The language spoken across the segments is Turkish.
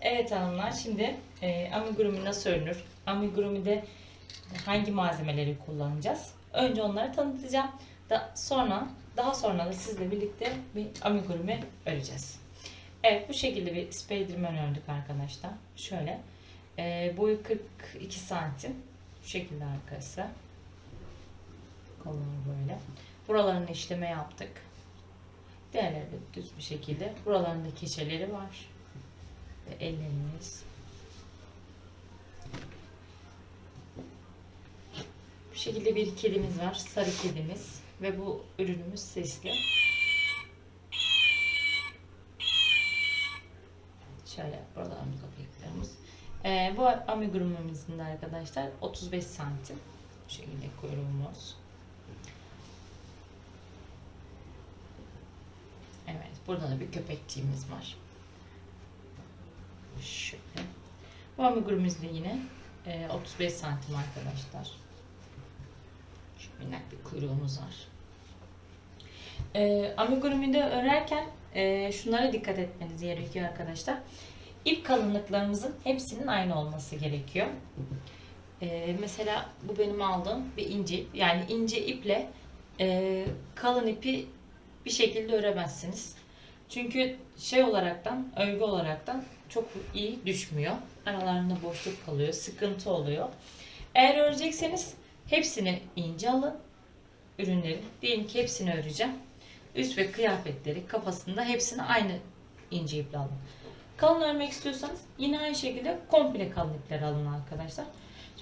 Evet hanımlar şimdi e, amigurumi nasıl örülür? Amigurumi'de hangi malzemeleri kullanacağız? Önce onları tanıtacağım. Da, sonra daha sonra da sizle birlikte bir amigurumi öreceğiz. Evet bu şekilde bir Spiderman ördük arkadaşlar. Şöyle. E, boyu 42 santim. Şu şekilde arkası. Kolları böyle. Buralarını işleme yaptık. Diğerleri düz bir şekilde. Buralarında keçeleri var. Ve ellerimiz. Bu şekilde bir kedimiz var. Sarı kedimiz. Ve bu ürünümüz sesli. Şöyle buradan kapayıklarımız. Ee, bu amigurumimizin de arkadaşlar 35 santim. Bu şekilde kuyruğumuz. Evet, burada da bir köpekçiğimiz var. Şöyle. Bu amigurumuz da yine e, 35 santim arkadaşlar. Şu minnak bir kuyruğumuz var. E, amigurumi'de örerken e, şunlara dikkat etmeniz gerekiyor arkadaşlar. İp kalınlıklarımızın hepsinin aynı olması gerekiyor. E, mesela bu benim aldığım bir ince ip. Yani ince iple e, kalın ipi bir şekilde öremezsiniz. Çünkü şey olaraktan, örgü olaraktan çok iyi düşmüyor. Aralarında boşluk kalıyor, sıkıntı oluyor. Eğer örecekseniz hepsini ince alın. Ürünleri. Diyelim ki hepsini öreceğim. Üst ve kıyafetleri, kafasında hepsini aynı ince iple alın. Kalın örmek istiyorsanız yine aynı şekilde komple kalın ipler alın arkadaşlar.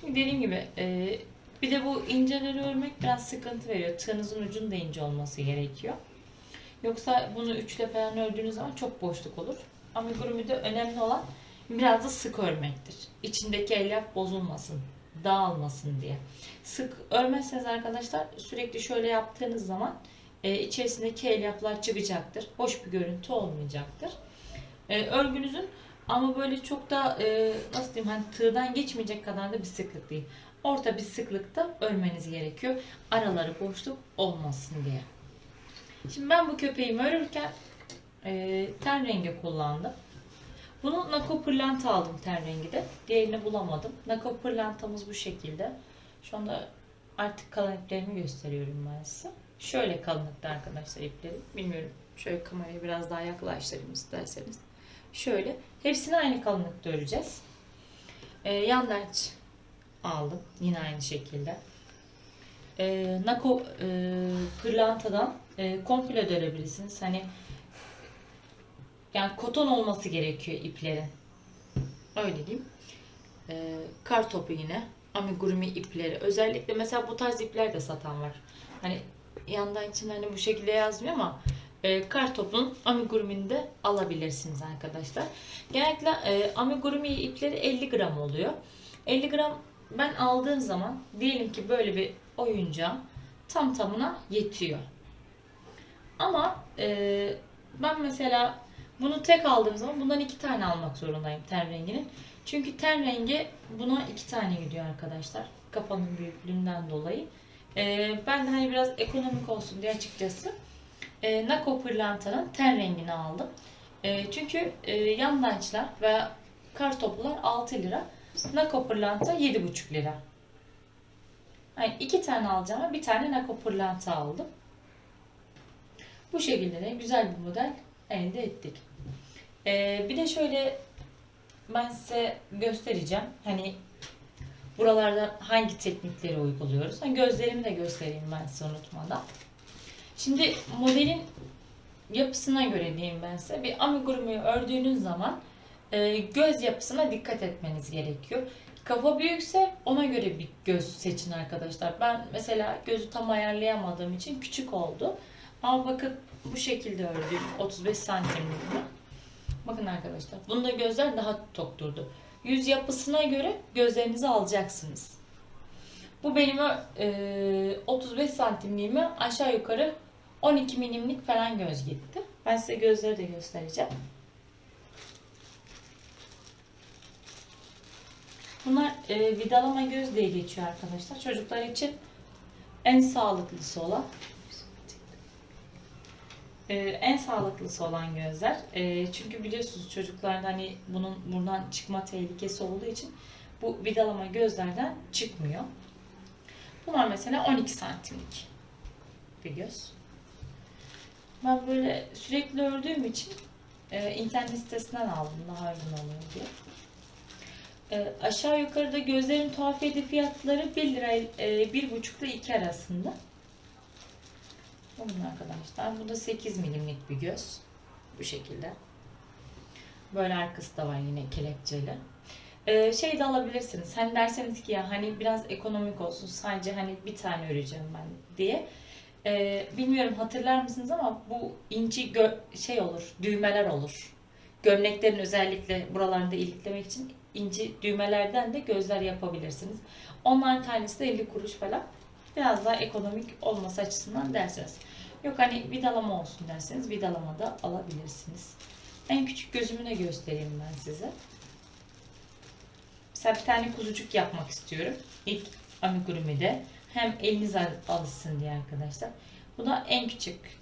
Çünkü dediğim gibi e, bir de bu inceleri örmek biraz sıkıntı veriyor. Tığınızın ucunun da ince olması gerekiyor. Yoksa bunu üçle falan ördüğünüz zaman çok boşluk olur. Amigurumi'de önemli olan biraz da sık örmektir. İçindeki elyaf bozulmasın, dağılmasın diye. Sık örmezseniz arkadaşlar sürekli şöyle yaptığınız zaman e, içerisindeki elyaflar çıkacaktır. Hoş bir görüntü olmayacaktır. E, örgünüzün ama böyle çok da e, nasıl diyeyim hani tığdan geçmeyecek kadar da bir sıklık değil. Orta bir sıklıkta örmeniz gerekiyor. Araları boşluk olmasın diye. Şimdi ben bu köpeğimi örürken e, ten rengi kullandım. Bunu Nako pırlanta aldım ten rengi de. Diğerini bulamadım. Nako pırlantamız bu şekilde. Şu anda artık kalan iplerimi gösteriyorum ben size. Şöyle kalınlıkta arkadaşlar ipleri. Bilmiyorum. Şöyle kamerayı biraz daha yaklaştırayım isterseniz. Şöyle. Hepsini aynı kalınlıkta öreceğiz. E, yandaç aldım. Yine aynı şekilde. E, Nako e, pırlantadan e, komple de örebilirsiniz. Hani yani koton olması gerekiyor iplerin. Öyle diyeyim. E, kar topu yine. Amigurumi ipleri. Özellikle mesela bu tarz ipler de satan var. Hani yandan için hani bu şekilde yazmıyor ama e, kar topun amigurumini de alabilirsiniz arkadaşlar. Genellikle e, amigurumi ipleri 50 gram oluyor. 50 gram ben aldığım zaman diyelim ki böyle bir oyuncağım tam tamına yetiyor. Ama e, ben mesela bunu tek aldığım zaman bundan iki tane almak zorundayım ten renginin. Çünkü ten rengi buna iki tane gidiyor arkadaşlar. Kafanın büyüklüğünden dolayı. E, ben de hani biraz ekonomik olsun diye açıkçası e, Nako pırlantanın ten rengini aldım. E, çünkü e, yandaçlar ve kar toplular 6 lira. Nako pırlanta 7,5 lira. Yani iki tane alacağıma bir tane Nako pırlanta aldım. Bu şekilde de güzel bir model elde ettik. Ee, bir de şöyle ben size göstereceğim. Hani buralarda hangi teknikleri uyguluyoruz. Hani gözlerimi de göstereyim ben size unutmadan. Şimdi modelin yapısına göre diyeyim ben size. Bir amigurumiyi ördüğünüz zaman e, göz yapısına dikkat etmeniz gerekiyor. Kafa büyükse ona göre bir göz seçin arkadaşlar. Ben mesela gözü tam ayarlayamadığım için küçük oldu. Ama bakın bu şekilde ördüm. 35 santimlik bu. Bakın arkadaşlar. Bunda gözler daha tok durdu. Yüz yapısına göre gözlerinizi alacaksınız. Bu benim e, 35 santimliğime aşağı yukarı 12 milimlik falan göz gitti. Ben size gözleri de göstereceğim. Bunlar e, vidalama göz diye geçiyor arkadaşlar. Çocuklar için en sağlıklısı olan Ee, en sağlıklısı olan gözler. Ee, çünkü biliyorsunuz çocuklarda hani bunun buradan çıkma tehlikesi olduğu için bu vidalama gözlerden çıkmıyor. Bunlar mesela 12 santimlik bir göz. Ben böyle sürekli ördüğüm için e, internet sitesinden aldım daha uygun oluyor diye. E, aşağı yukarıda gözlerin tuhafiyeti fiyatları 1 lira, e, 1,5 ile 2 arasında. Bunun arkadaşlar. Bu da 8 milimlik bir göz. Bu şekilde. Böyle arkası da var yine kelepçeli. Ee, şey de alabilirsiniz. Hani derseniz ki ya hani biraz ekonomik olsun sadece hani bir tane öreceğim ben diye. Ee, bilmiyorum hatırlar mısınız ama bu inci şey olur, düğmeler olur. Gömleklerin özellikle buralarında iliklemek için inci düğmelerden de gözler yapabilirsiniz. Onların tanesi de 50 kuruş falan. Biraz daha ekonomik olması açısından derseniz. Yok hani vidalama olsun derseniz vidalama da alabilirsiniz. En küçük gözümü de göstereyim ben size. Mesela bir tane kuzucuk yapmak istiyorum. İlk amigurumi'de. Hem eliniz al- alışsın diye arkadaşlar. Bu da en küçük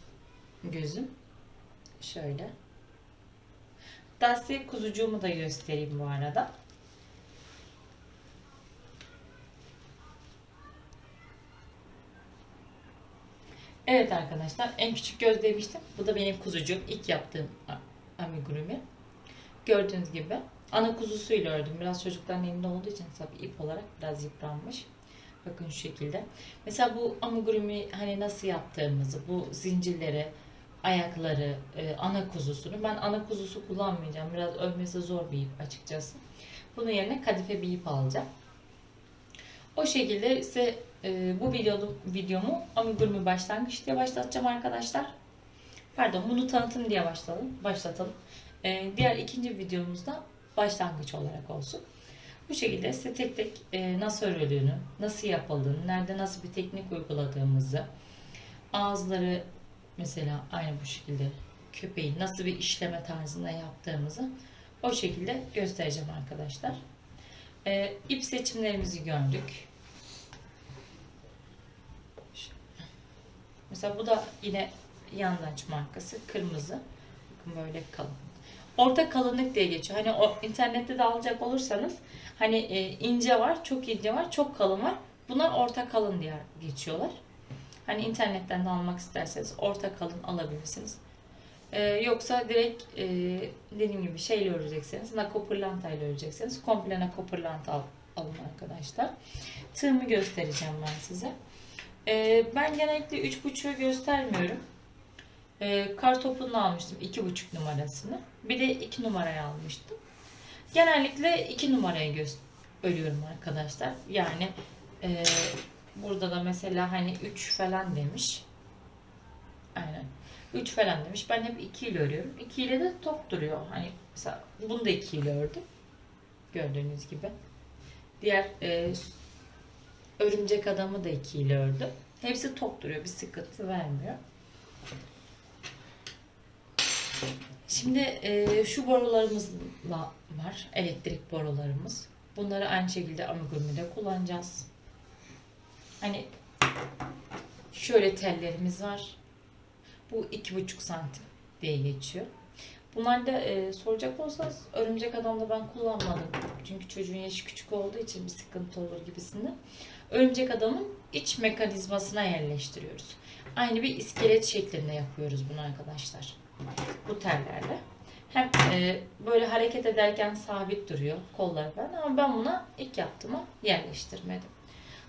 gözüm. Şöyle. Size kuzucuğumu da göstereyim bu arada. Evet arkadaşlar en küçük göz demiştim. Bu da benim kuzucuğum. İlk yaptığım amigurumi. Gördüğünüz gibi ana kuzusuyla ördüm. Biraz çocukların elinde olduğu için tabii ip olarak biraz yıpranmış. Bakın şu şekilde. Mesela bu amigurumi hani nasıl yaptığımızı, bu zincirleri, ayakları, e, ana kuzusunu. Ben ana kuzusu kullanmayacağım. Biraz örmesi zor bir ip açıkçası. Bunun yerine kadife bir ip alacağım. O şekilde size e, bu videomu, videomu amigurumi başlangıç diye başlatacağım arkadaşlar. Pardon bunu tanıtım diye başlayalım, başlatalım. E, diğer ikinci videomuzda başlangıç olarak olsun. Bu şekilde size tek tek e, nasıl örüldüğünü, nasıl yapıldığını, nerede nasıl bir teknik uyguladığımızı, ağızları mesela aynı bu şekilde köpeği nasıl bir işleme tarzında yaptığımızı o şekilde göstereceğim arkadaşlar. E, ip seçimlerimizi gördük. Mesela bu da yine yandaç markası kırmızı. Bakın böyle kalın. Orta kalınlık diye geçiyor. Hani o internette de alacak olursanız hani e, ince var, çok ince var, çok kalın var. Bunlar orta kalın diye geçiyorlar. Hani internetten de almak isterseniz orta kalın alabilirsiniz. Ee, yoksa direkt e, dediğim gibi şeyle örecekseniz, nakopırlanta ile örecekseniz komple nakopırlanta al, alın arkadaşlar. Tığımı göstereceğim ben size. Ee, ben genellikle 3.5'ü göstermiyorum. Ee, kar topunu almıştım 2.5 numarasını. Bir de 2 numarayı almıştım. Genellikle 2 numarayı örüyorum arkadaşlar. Yani e, burada da mesela hani 3 falan demiş. Aynen. 3 falan demiş. Ben hep 2 ile örüyorum. 2 ile de top duruyor. Hani mesela bunu da 2 ile ördüm. Gördüğünüz gibi. Diğer e, örümcek adamı da 2 ile ördüm. Hepsi top duruyor. Bir sıkıntı vermiyor. Şimdi e, şu borularımızla var. Elektrik borularımız. Bunları aynı şekilde amigurumi'de kullanacağız. Hani şöyle tellerimiz var. Bu iki buçuk santim diye geçiyor. Bunlar da e, soracak olsanız örümcek adamda ben kullanmadım. Çünkü çocuğun yaşı küçük olduğu için bir sıkıntı olur gibisinden. Örümcek adamın iç mekanizmasına yerleştiriyoruz. Aynı bir iskelet şeklinde yapıyoruz bunu arkadaşlar. Bu tellerle. Hem e, böyle hareket ederken sabit duruyor kollar falan ama ben buna ilk yaptığıma yerleştirmedim.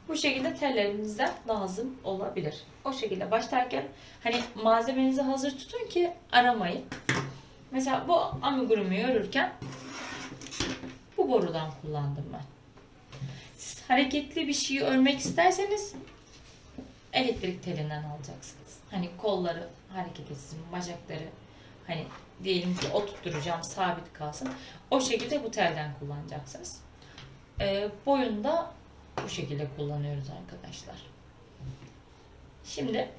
Bu şekilde tellerinizden lazım olabilir. O şekilde başlarken hani malzemenizi hazır tutun ki aramayın. Mesela bu amigurumu örürken bu borudan kullandım ben. Hareketli bir şeyi örmek isterseniz elektrik telinden alacaksınız. Hani kolları hareket etsin, bacakları hani diyelim ki oturtturacağım sabit kalsın. O şekilde bu telden kullanacaksınız. Ee, boyunda bu şekilde kullanıyoruz arkadaşlar. Şimdi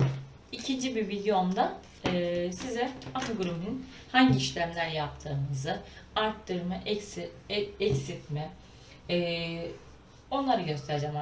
ikinci bir videomda e, size amigurumin hangi işlemler yaptığımızı arttırma, eksi, e- eksiltme e, onları göstereceğim